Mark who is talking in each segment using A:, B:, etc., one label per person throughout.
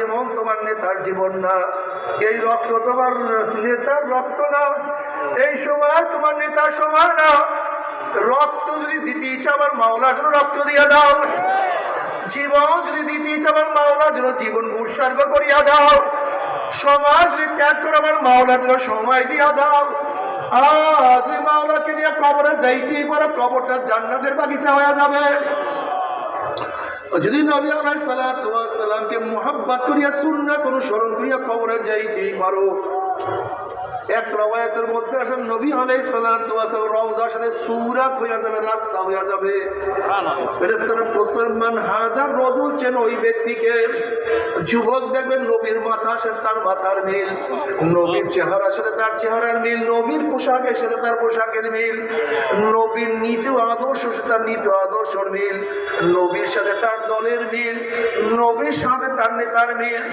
A: জীবন তোমার নেতার জীবন না, এই রক্ত তোমার নেতার রক্ত না, এই সময় তোমার নেতার সময় না। রক্ত যদি দিতে ইচ্ছা আমার মাওলার জন্য রক্ত দিয়া দাও। জীবন যদি দিতে ইচ্ছা আমার মাওলার জন্য জীবন উৎসর্গ করিয়া দাও। সমাজ যদি ত্যাগ করে আমার মাওলার জন্য সময় দিয়া দাও। আহ তুই মাওলাকে নিয়ে কবরে যাইতেই পারো, কবরটা জান্নাতের বাগিচা হয়ে যাবে। যদি নবী আলাই সালামকে মোহাব্বত করিয়া সুন্নাত অনুসরণ করিয়া কবরে যাইতেই পারো। এক রবায়তের মধ্যে আসেন নবী আলাই সালাম রওজার সাথে সুরাত হইয়া যাবে রাস্তা হইয়া যাবে। প্রশ্ন মান হাজার রজুল? চেন ওই ব্যক্তিকে যুবক দেখবেন নবীর মাথা সাথে তার মাথার মিল নবীর চেহারার সাথে তার চেহারার মিল নবীর পোশাকের সাথে তার পোশাকের মিল নবীর নীতি আদর্শ সাথে তার নীতি আদর্শর মিল নবীর সাথে তার দলের মিল নবীর সাথে তার নেতার মিল।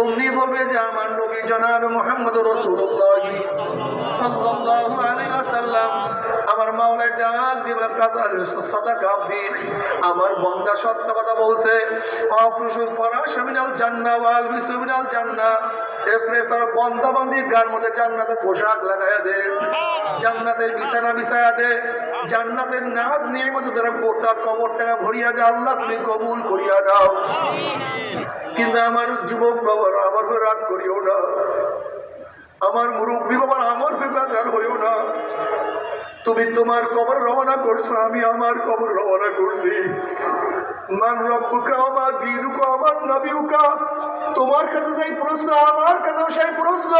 A: অমনি বলবে যে আমার নবী জনাব মোহাম্মদ রসুল্লাহ। সাল্লাল্লাহু আলাইহি ওয়াসাল্লাম আমার মাওলায় ডাক দিবে কাজা সাদাকা দিন আমার বন্দা সত্য কথা বলছে অফরুসুল ফরাশ মিনাল জান্নাহ ওয়াল বিসু মিনাল জান্নাহ। এফরে তার বন্দা বান্দির গার মধ্যে জান্নাতের পোশাক লাগায়া দে জান্নাতের বিছানা বিছায়া দে জান্নাতের নাচ নিয়ে মধ্যে তারা গোটা কবরটাকে ভরিয়া দে আল্লাহ তুমি কবুল করিয়া দাও। কিন্তু আমার যুবক বাবার আমার রাগ করিও না। আমার মুরব্বী বাবার আমার বেকার হইও না। তুমি তোমার কবর রওনা করছ, আমি আমার কবর রওনা করছি। মান রব্বুকা আমার দিনুকা আমার নবীকা তোমার কাছে যেই প্রশ্ন, আমার কাছেও সেই প্রশ্ন।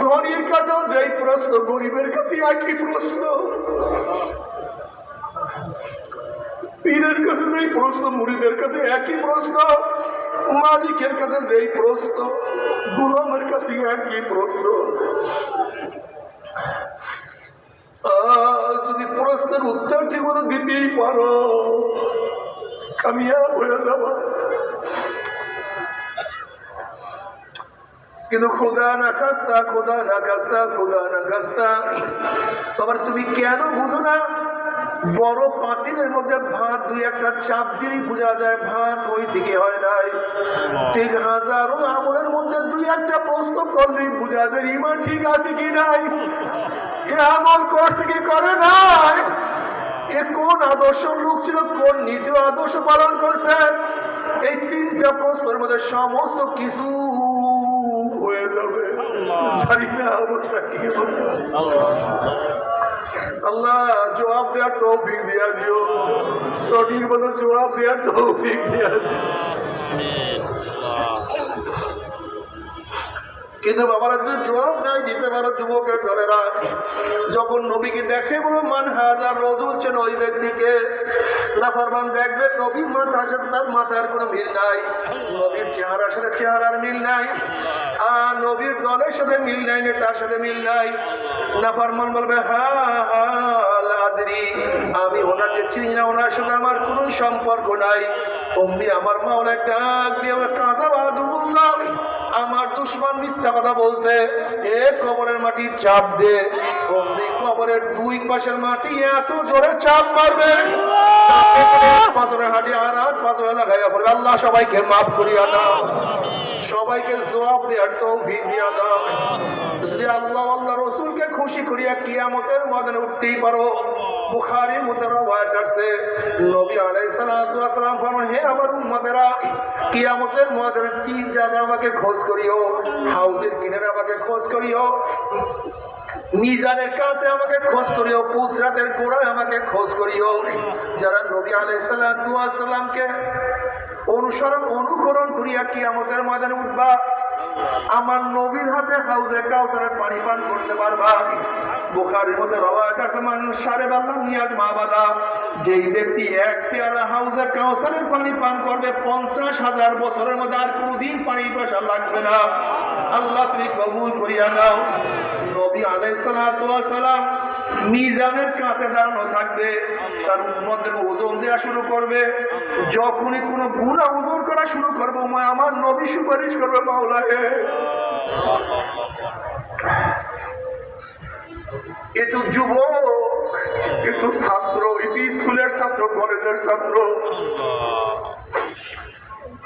A: ধনীর কাছেও যেই প্রশ্ন, গরিবের কাছে একই প্রশ্ন। পীরের কাছে যেই প্রশ্ন, মুড়িদের কাছে একই প্রশ্ন। মালিকের কাছে যেই প্রশ্ন, গুলামের কাছে একই প্রশ্ন। যদি প্রশ্নের উত্তর ঠিক মতো দিতেই পারো, কামিয়াব হয়ে যাবা। কিন্তু খোদা না খাস্তা, খোদা না খাস্তা, খোদা না খাস্তা। তোমার তুমি কেন বুঝো না? বড় পাতিলের মধ্যে ভাত দুই একটা চাপ দিলেই বোঝা যায় ভাত হয়েছে কি হয় নাই। ঠিক হাজারো আমলের মধ্যে দুই একটা প্রশ্ন করলেই বোঝা যায় ইমান ঠিক আছে কি নাই? এ আমল করছে কি করে নাই? এ কোন আদর্শ লোক ছিল কোন নিজ আদর্শ পালন করছে? এই তিনটা প্রশ্নের মধ্যে সমস্ত কিছু হয়ে যাবে। জানি না অবস্থা কি আল্লাহ, জবাব দেওয়ার তৌফিক দিয়া দিও। সঠিক জবাব দেওয়ার তৌফিক দিয়া কিন্তু বাবারা যদি জবাব নাই দিতে পারো, যুবকের ধরেরা যখন নবীকে দেখে বলো, মান হাজার রোজ হচ্ছেন ওই ব্যক্তিকে নাফরমান দেখবে, নবীর মাথার সাথে তার মাথার কোনো মিল নাই। নবীর চেহারার সাথে চেহারার মিল নাই। আর নবীর দলের সাথে মিল নাই তার সাথে মিল নাই। নাফরমান বলবে আমি ওনাকে চিনি না, ওনার সাথে আমার কোনো সম্পর্ক নাই। অমনি আমার মাওলা ডাক দিয়ে আমার কাঁচা বাহাদুর বললাম আমার দুশ্মন মিথ্যা কথা বলছে। এ কবরের মাটি চাপ দে। অমনি কবরের দুই পাশের মাটি এত জোরে চাপ মারবে। পাথরের হাঁটি আর আর পাথরে লাগাইয়া পড়বে। আল্লাহ সবাইকে মাফ করিয়া দাও। সবাইকে জবাব দেওয়ার তৌফিক দিয়া দাও। যদি আল্লাহ আল্লাহ রসুলকে খুশি করিয়া কিয়ামতের ময়দানে উঠতেই পারো আছে নবী আলাইহিস সালাম ফরমান আমাকে যারা নবী আলাইহিস অনুসরণ, অনুকরণ করিয়া কিয়ামতের ময়দানে উঠবা। আমার নবীর হাতে হাউজে কাউসারের পানি পান করতে পারবা। বুখারীর মধ্যে রওয়ায়াত আছে মান সারে বাল্লাহ নিয়াজ মাবাদা যেই ব্যক্তি এক পেয়ালা হাউজে কাউসারের পানি পান করবে, পঞ্চাশ হাজার বছরের মধ্যে আর কোনোদিন পানি পয়সা লাগবে না। আল্লাহ তুমি কবুল করিয়া নাও। আলাইসালাম মিজানের কাছে দাঁড়ানো থাকবে, তার উম্মতের ওজন দেওয়া শুরু করবে। যখনই কোনো গুণা ওজন করা শুরু করব আমার নবী সুপারিশ করবে মাওলা হে এ তো যুবক, এ তো ছাত্র, এ স্কুলের ছাত্র, কলেজের ছাত্র।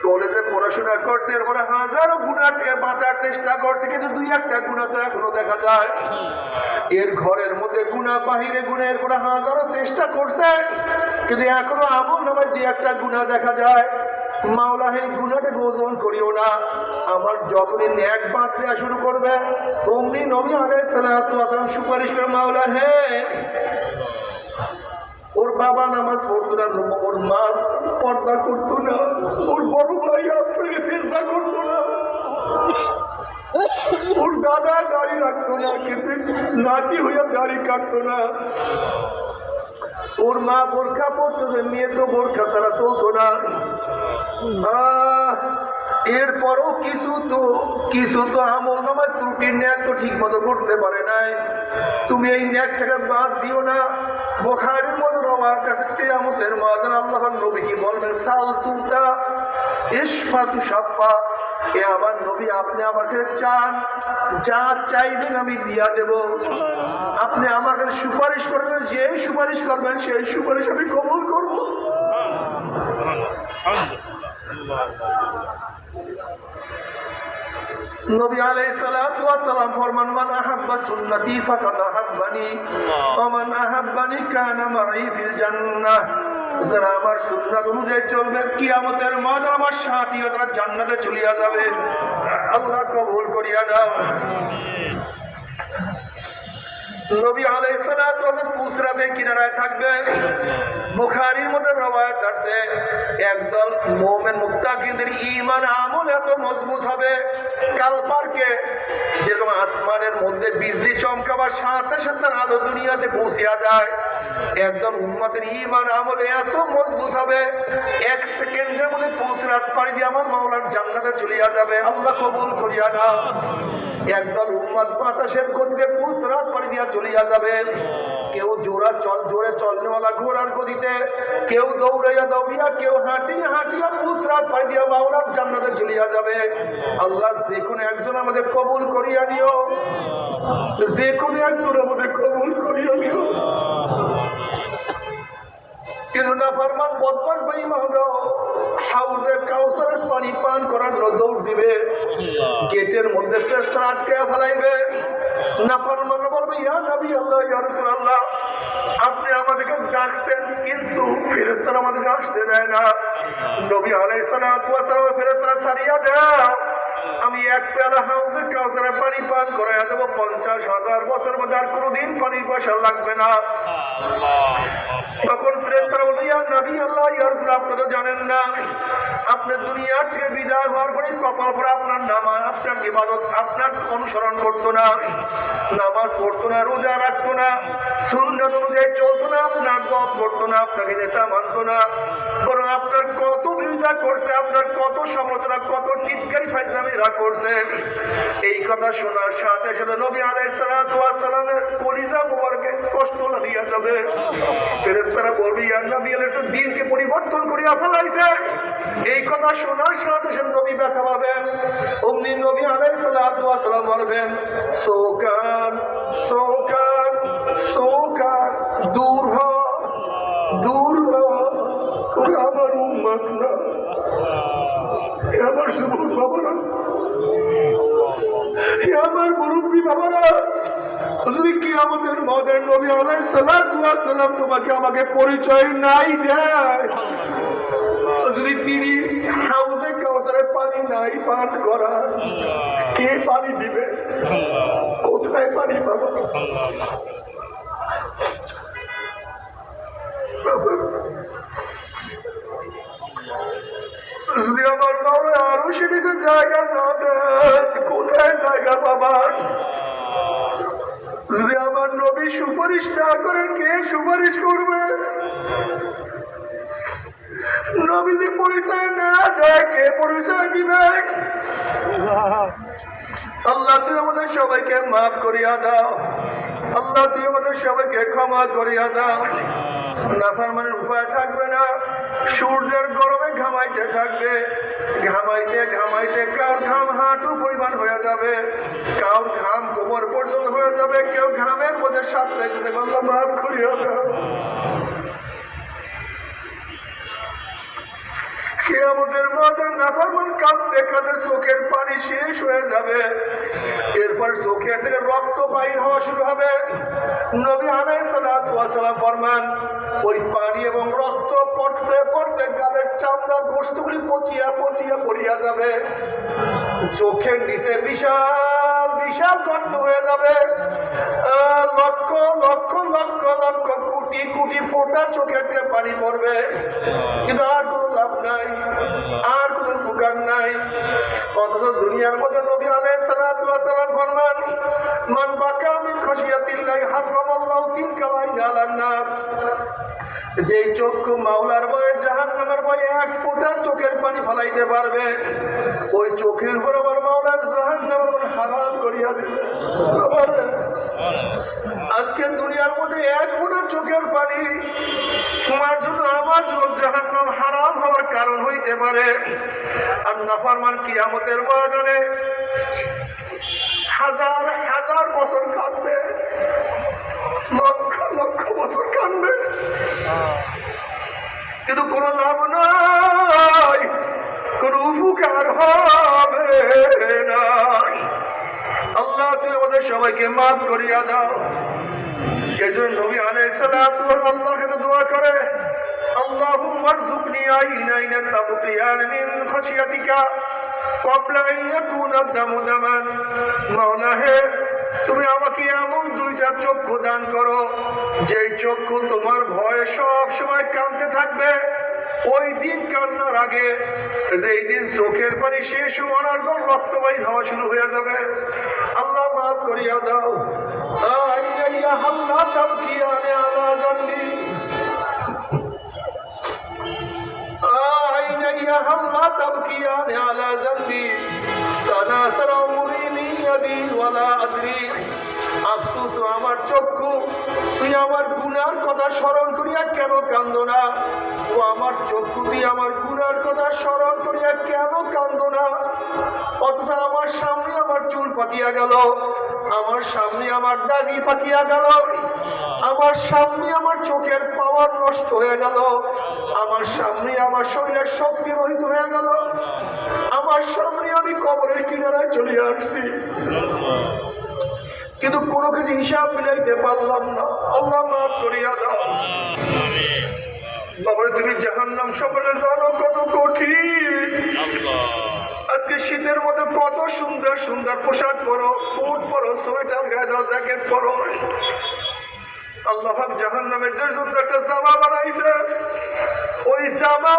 A: কলেজে পড়াশোনা করছে, এরপরে হাজারো গুণাকে বাঁচার চেষ্টা করছে, কিন্তু দুই একটা গুণা তো এখনও দেখা যায়। এর ঘরের মধ্যে গুণা, বাহিরে গুণা, এরপরে হাজারো চেষ্টা করছে, কিন্তু এখনও আমল নামায় দুই একটা গুণা দেখা যায়। মাওলা হে গুণাটাকে ওজন করিও না। আমার যখনই শুরু করবে, অমনি নবী মাওলা, হে ওর বাবা নামাজ পড়তো না ওর মা পর্দা করতো না, ওর বড় ভাই আপনাকে চেষ্টা করতো না। ওর দাদা দাড়ি রাখতো না কিন্তু নাতি হইয়া দাড়ি কাটতো না। ওর মা বোরখা পড়তো না মেয়ে তো বোরখা ছাড়া চলতো না। এরপরও কিছু তো কিছু তো আমল নামায় ত্রুটির ন্যাক তো ঠিক মতো করতে পারে নাই। তুমি এই ন্যাকটাকে বাদ দিও না। আল্লাহ নবী কি বলবেন, সাল নবী, আপনি আমাকে চান, যা চাইবেন আমি দিয়া আপনি আমার সুপারিশ করবেন যে সুপারিশ করবেন, সেই সুপারিশ আমি কবুল করব। নবী আলাইহিস সালাতু ওয়াস সালাম ফরমান, মান আহাব্বা সুন্নতি ফাকাদ আহাব্বানি। আমার সুন্নাত অনুযায়ী চলবে আমার সাথী তারা জান্নাতে চলিয়া যাবে। আল্লাহ কবুল করিয়া দাও। মধ্যে মুমিন এত মজবুত হবে, কাল পার্কে যেরকম আসমানের মধ্যে বিজলি চমকাবার সাথে সাথে আলো দুনিয়াতে পৌঁছিয়া যায়। একদল উম্মতের ঈমান আমল এত মজবুত হবে, এক সেকেন্ডের মধ্যে পৌঁছরাত পারি দিয়ে আমার মাওলার জান্নাতে চলিয়া যাবে। আল্লাহ কবুল করিয়া দাও একদল উম্মত বাতাসের গতিতে পুসরাত পাড়ি দিয়া চলিয়া যাবে। কেউ জোড়া চল, জোরে চলনেওয়ালা ঘোড়ার গতিতে, কেউ দৌড়াইয়া দৌড়িয়া, কেউ হাঁটিয়া হাঁটিয়া পুসরাত পাড়ি দিয়া মাওলার জান্নাতে চলিয়া যাবে। আল্লাহ যে কোনো একজন আমাদের কবুল করিয়া নিও। যে কোনো একজন আমাদের কবুল কিন্তু হাউজে কাউসারের পানি পান করার দৌড় দিবে। গেটের মধ্যে আটকে ফেলাইবে। বলবে ইয়া নবী আল্লাহ ইয়া রাসূলুল্লাহ আপনি আমাদেরকে ডাকছেন কিন্তু ফেরেশতারা আমাদেরকে আসতে দেয় না। নবী আলাইহিস সালাতু ওয়াস সালাম ফেরেশতারা সারিয়া দাও আমি এক পেয়ালা হাউজে কাউসারের পানি পান করাইয়া দেবো। পঞ্চাশ হাজার বছর মধ্যে আর কোনোদিন পানির পয়সা লাগবে না। তখন আপনাকে নেতা মানতো না। বরং আপনার কত বিরোধিতা করছে, আপনার কত সমালোচনা, কত টিটকারি ফাইজলামিরা করছে। এই কথা শোনার সাথে সাথে নবী আলাইহিস সালামের কলিজা মোবারকে কষ্ট লাগিয়া যাবে। ফেরেশতারা বলবে, ইয়া নবী আল্লাহ তো দিনকে পরিবর্তন করিয়া ফেলাইছে। এই কথা শোনার সাথে সাথে নবী ব্যথা পাবেন। অমনি নবী ওয়াস সালাম বলবেন সোকান সোকান সোকান দূর হ দূর হ। আমার উম্মত না। আমার যুবক বাবারা আমার মুরব্বী বাবারা কি আমাদের মদের নবী আলাই সালাম তোমাকে আমাকে পরিচয় নাই দেয়। যদি তিনি হাউসে কাউসারের পানি নাই পান করা কে পানি দিবে? কোথায় পানি পাবো? যদি আমার বাবা আরও সেদিকে জায়গা না দেন কোথায় জায়গা পাবার? যদি আমার নবী সুপারিশ না করেন, কে সুপারিশ করবে? পরিচয় না দেয়, কে পরিচয় দিবে? আল্লাহ আমাদের সবাইকে মাফ করিয়া দাও। আল্লাহ তুই আমাদের সবাইকে ক্ষমা করিয়া দাও। নাফারমানের উপায় থাকবে না। সূর্যের গরমে ঘামাইতে থাকবে। ঘামাইতে ঘামাইতে হাঁটু পরিমাণ হয়ে যাবে। কার ঘাম কোমর পর্যন্ত হয়ে যাবে। কেউ ঘামের মধ্যে সাপ থাকতে আল্লাহ মাফ করিয়া দাও। কাঁদতে কাঁদতে চোখের পানি শেষ হয়ে যাবে। এরপর চোখের থেকে রক্ত বাইর হওয়া শুরু হবে। নবী সালাম ফরমান, ওই পানি এবং রক্ত পড়তে পড়তে গালের চামড়া গোস্তগুলি পচিয়া পচিয়া পড়িয়া যাবে। চোখের নিচে বিশাল বিশাল গর্ত হয়ে যাবে। লক্ষ লক্ষ লক্ষ লক্ষ, কোটি কোটি ফোটা চোখের থেকে পানি পড়বে। কিন্তু আর কোনো লাভ নাই, আর কোনো উপকার নাই। অথচ দুনিয়ার মধ্যে নবী আলাইহিস ফরমান, মান বাকা মিন খাশিয়াতিল্লাহি হারামাল্লাহু তিলকা আইনা আলান নার। যেই চক্ষু মাওলার ভয়ে জাহান নামের ভয়ে এক ফোঁটা চোখের পানি ফলাইতে পারবে, ওই চোখের উপর আমার মাওলার জাহান নামের ভয়ে হারাম করিয়া দিবে। আজকে দুনিয়ার মধ্যে এক ফোঁটা চোখের পানি, তোমার জন্য আমার জন্য জাহান নাম হারাম হওয়ার কারণ হইতে পারে আর নাফারমান কিয়ামতের ময়দানে হাজার হাজার বছর কাঁদবে। লক্ষ লক্ষ বছর কাঁদবে। কিন্তু কোনো লাভ নাই, কোনো উপকার হবে না। আল্লাহ, তুমি আমাদের সবাইকে মাফ করিয়া দাও। এই জন্য নবী ওয়াস সালাম আল্লাহর কাছে দোয়া করে। اللهم ارزقني عينين تبقيان من خشيتك قبل أن يكون الدم دما মাওলা হে তুমি আমাকে এমন দুইটা চক্ষু দান করো যেই চক্ষু তোমার ভয়ে সব সময় কাঁদতে থাকবে ওই দিন কান্নার আগে যেই দিন চোখের পানি শেষ অনার্গল রক্তবাহী হওয়া শুরু হয়ে যাবে আল্লাহ মাফ করিয়া দাও আইয়া হাল্লা তাবকিয়ানে আলা জান্নি عيني هلا تبكيان على ذنبي تناثر أمري من يدي ولا أدري আফসোস আমার চক্ষু তুই আমার গুনার কথা স্মরণ করিয়া কেন কান্দ না ও আমার চক্ষু তুই আমার গুনার কথা স্মরণ করিয়া কেন কান্দ না অথচ আমার সামনে আমার চুল পাকিয়া গেল আমার সামনে আমার দাড়ি পাকিয়া গেল আমার সামনে আমার চোখের পাওয়ার নষ্ট হয়ে গেল আমার সামনে আমার শরীরের শক্তি রহিত হয়ে গেল। আমার সামনে আমি কবরের কিনারায় চলে আসছি। কিন্তু কোনো কিছু হিসাব মিলাইতে পারলাম না। আল্লাহ মাফ করিয়া দাও। বাবা তুমি জাহান্নাম সম্পর্কে জানো কত কঠিন। আজকে শীতের মধ্যে কত সুন্দর সুন্দর পোশাক পরো, কোট পরো, সোয়েটার গায়ে দাও জ্যাকেট পরো। জামা বানাইছে। ওই জামা।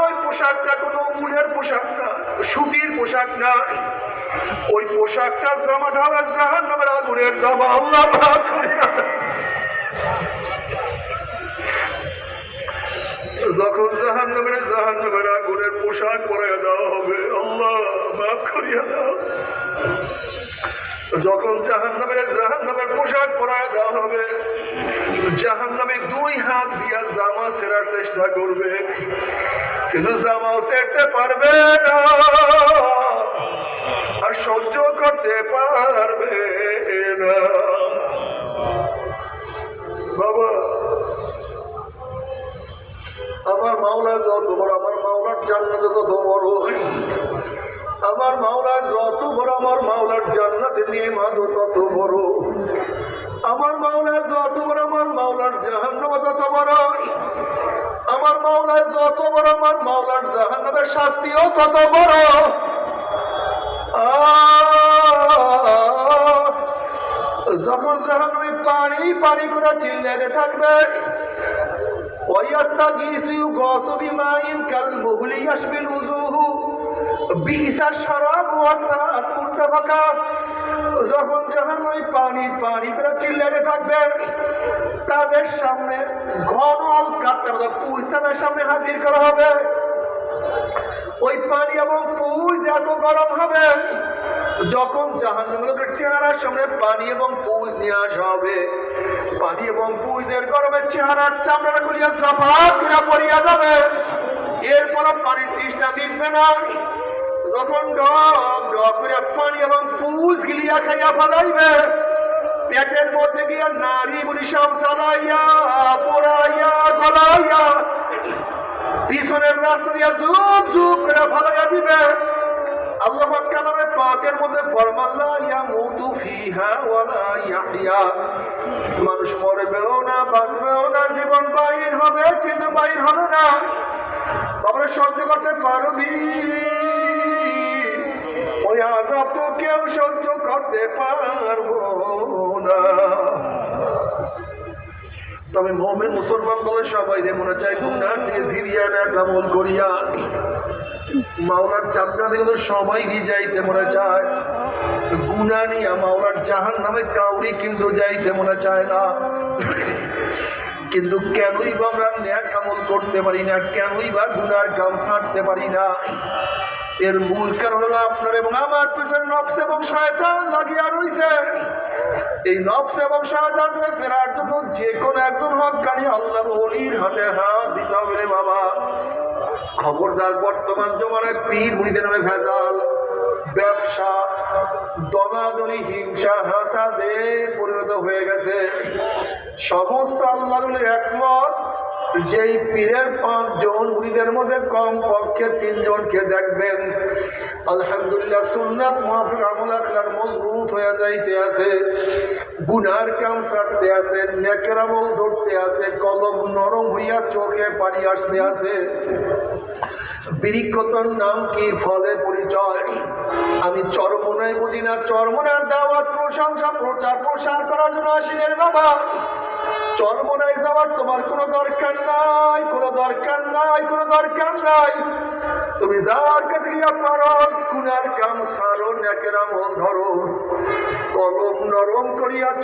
A: যখন জাহান নামের জাহান নামের আগুনের পোশাক পরাইয়া দেওয়া হবে, আল্লাহ করিয়া দাও। যখন জাহান নামের জাহান নামের পোশাক পরাইয়া দেওয়া হবে জাহান নামে দুই হাত দিয়া জামা সেরার চেষ্টা করবে। কিন্তু জামাও সেরতে পারবে না। আর সহ্য করতে পারবে না। বাবা, আমার মাওলা যত বড়, আমার মাওলার জান্নাতে তত বড়। আমার মাওলা যত বড়, আমার মাওলার জান্নাতে নিয়ে মাদো তত বড়। আমার মাওলা মাওলার জাহান্নামা যত বড়, আমার মাওলার যত বড় আমার মাওলার শাস্তিও তত বড়। যখন জাহান্নামে পানি পানি করে চিল্লে থাকবে ওয়াস্তা গিসু গসু মাইন কাল মুহলি ইয়াশবিল উজুহু বিসা শরাব ওয়াসাত হাত্তা ফাঁকা। যখন যখন ওই পানি পানি করে চিল্লাতে থাকবে, তাদের সামনে ঘন কাতার পুষ তাদের সামনে হাজির করা হবে। ওই পানি এবং পুষ এত গরম হবে, যখন জাহান লোকের চেহারার সামনে পানি এবং পুজ নিয়ে আসা হবে, পানি এবং পুজের গরমে চেহারার চামড়া খুলিয়া চাপা করিয়া পড়িয়া যাবে। এরপর পানির তৃষ্ণা মিশবে না। ডক ডক করে পানি এবং গিলিয়া খাইয়া পেটের মধ্যে গিয়া নারী বলি সব সাদাইয়া পোড়াইয়া, গলাইয়া পিছনের রাস্তা দিয়া জুপ জুপ করে ফালাইয়া দিবে। আল্লাহ পাকের মধ্যে মানুষ না, বাঁচবেও না, জীবন বাইর হবে, কিন্তু বাইর হবে না। আমরা সহ্য করতে পারবি? সহ্য করতে পারব না। তবে মোমেন মুসলমান বলে সবাই রে, মনে চাই গুনার ফিরিয়া না কামল করিয়া মাওলার চাপটা থেকে সবাই যাইতে মনে চায়। গুনা নিয়া মাওলার জাহান নামে কাউরি কিন্তু যাইতে মনে চায় না। কিন্তু কেনই বা আমরা ন্যাক কামল করতে পারি না, কেনই বা গুনার কাম ছাড়তে পারি না। এর মূল কারণ হলো আপনার এবং আমার পেছনে নফস এবং শয়তান লাগিয়া রইছে। এই নফস এবং শয়তানকে ফেরার জন্য যে কোনো একজন হকানি আল্লাহর অলির হাতে হাত দিতে হবে রে বাবা। খবরদার বর্তমান জমানায় পীর মুড়িদের নামে ভেজাল, ব্যবসা দনাদনি হিংসা, হাসাদে পরিণত হয়ে গেছে। সমস্ত আল্লাহর একমত যেই পীরের পাঁচজন মুড়িদের মধ্যে কম পক্ষে তিনজনকে দেখবেন। আলহামদুলিল্লাহ সুন্নাত মহাফিক আমল আখলার মজবুত হয়ে যাইতে আছে, গুনার কাম ছাড়তে আছে, নেকের আমল ধরতে আছে, কলম নরম হইয়া চোখে পানি আসতে আছে। বৃক্ষতর নাম কি? ফলে পরিচয়। আমি চরমনায় বুঝি না, চরমনার দাওয়াত প্রশংসা, প্রচার প্রসার করার জন্য আসিনের বাবা।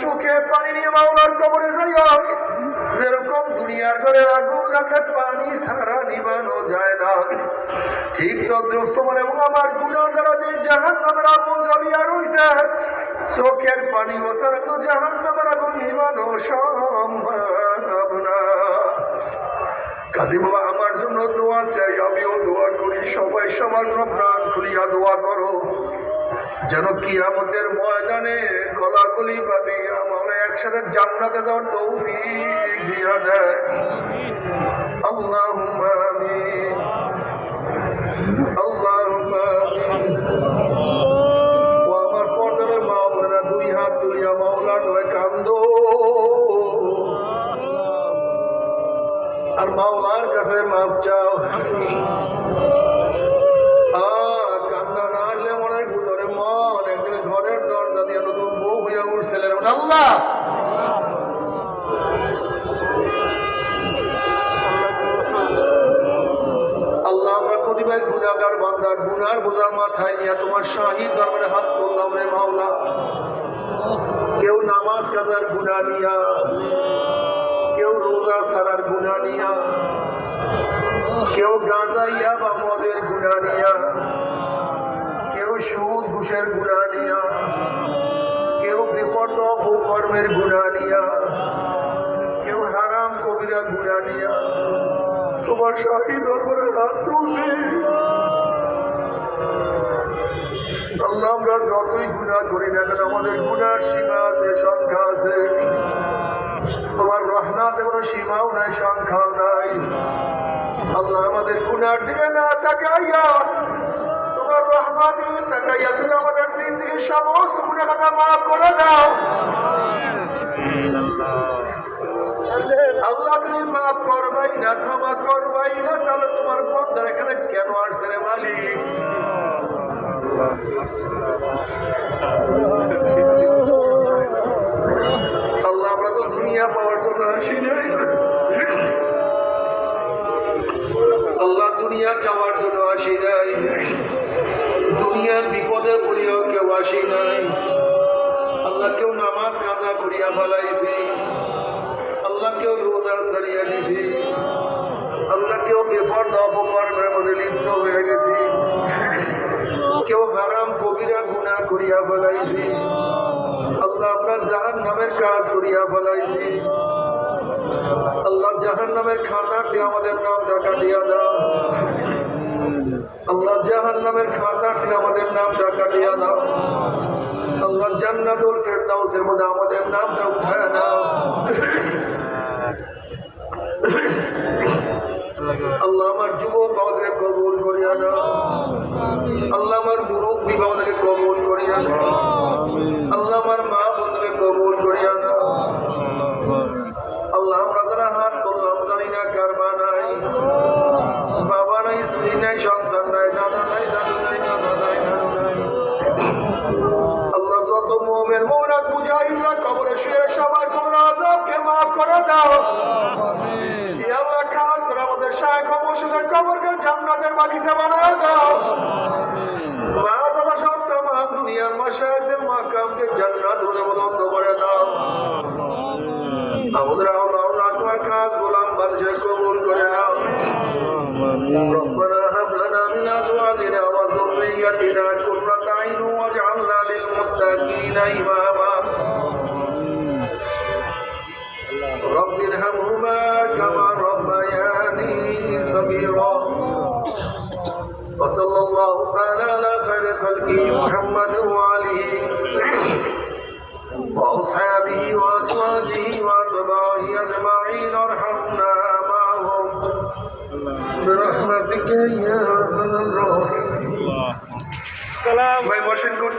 A: চোখে পানি নিয়ে মাওলার কবরে যাইও যেরকম দুনিয়ার ঘরে আগুন লাগলে পানি সারা নিবানো যায় না। ঠিক তদ্রুপ তোমার এবং আমার গুণার দ্বারা যে জাহান নামের আগুন জ্বলিয়া রইছে, চোখের পানি ওসার তো জাহান নামের আগুন নিবানো সম্ভব আমার জন্য দোয়া চাই, আমিও দোয়া করি, সবাই সামান্য প্রাণ খুলিয়া দোয়া করো। যেন কিয়ামতের ময়দানে গলাগলি ভাবি আমরা একসাথে জান্নাতে যাওয়ার তৌফিক দিয়া দেয়। আল্লাহুম্মা আমিন। কাছে মাপ চাও। কান্না না আসলে মনে মন ঘরের দরজা দিয়ে আল্লাহ! আমরা প্রতিভাই গুণাগার বান্দার গুনার বোঝার মাথায় নিয়ে তোমার শাহী দরবারে হাত করলাম রে মাওলা। কেউ নামাজ কাজার গুণা নিয়া, কেউ রোজা ছাড়ার গুণা নিয়া কেউ গাঁজাইয়া বা মদের গুণা নিয়া, কেউ সুদ ঘুষের গুণা নিয়া, কেউ বিপদ কর্মের গুণা নিয়া, কেউ হারাম কবিরা গুণা নিয়া। তোমার শাহী দরবারে হাত আমরা যতই গুণা করি না কেন, আমাদের গুণার সীমা আছে, সংখ্যা আছে। তোমার রহনাতে কোনো সীমাও নাই, সংখ্যাও নাই। আল্লাহ আমাদের গুনার দিকে না তাকাইয়া, তোমার রহমান দিকে তাকাইয়া তুমি আমাদের দিন থেকে সমস্ত গুণা কথা মাফ করে দাও। আল্লাহ তুমি মাফ করবাই না, ক্ষমা করবাই না, তাহলে তোমার বন্ধার এখানে কেন আসছে রে মালিক? আল্লাহ আমরা তো দুনিয়া পাওয়ার জন্য আসি নাই। দুনিয়া চাওয়ার জন্য আসি নাই। দুনিয়ার বিপদে পড়িও কেউ আসি নাই। আল্লাহ কেউ নামাজ কাজা করিয়া ফেলাইছি আল্লাহ কেউ রোজা সারিয়া দিছি আল্লাহ কেউ বেপর্দা অপকর্মের মধ্যে লিপ্ত হয়ে গেছি। কেউ হারাম কবিরা গুণা করিয়া ফেলাইছি আল্লাহ আমরা জাহান নামের কাজ করিয়া ফেলাইছি। আল্লাহ জাহান নামের খাতাটি আমাদের নামটা কাটিয়া দাও। আল্লাহ জাহান নামের খাতাটি আমাদের নামটা কাটিয়া দাও। আল্লাহ জান্নাতুল ফেরদাউসের মধ্যে আমাদের নামটা উঠায় নাও আল্লাহ আমার যুবক বাবাকে কবুল করিয়া নাও আল্লাহ আমার মুরব্বী বাবাকে কবুল করিয়া নাও আল্লাহ আমার মা বন্ধুকে আল্লাহ খাস করে আমাদের শায়েখ ও মুর্শিদের কবরকে জান্নাতের বাগিচা বানায় দাও মা বাবা সব তামাম দুনিয়ার মাশায়েখদের মাকামকে জান্নাত হলে বলন্দ করে দাও আমাদের আল্লাহ তোমার কাজ গোলাম বাদশাহ কবুল করে নাও ربنا هب لنا من ازواجنا وذريتنا قرة عين واجعلنا للمتقين اماما وأصحابه وأزواجه وأتباعه أجمعين ارحمنا معهم برحمتك يا أرحم الراحمين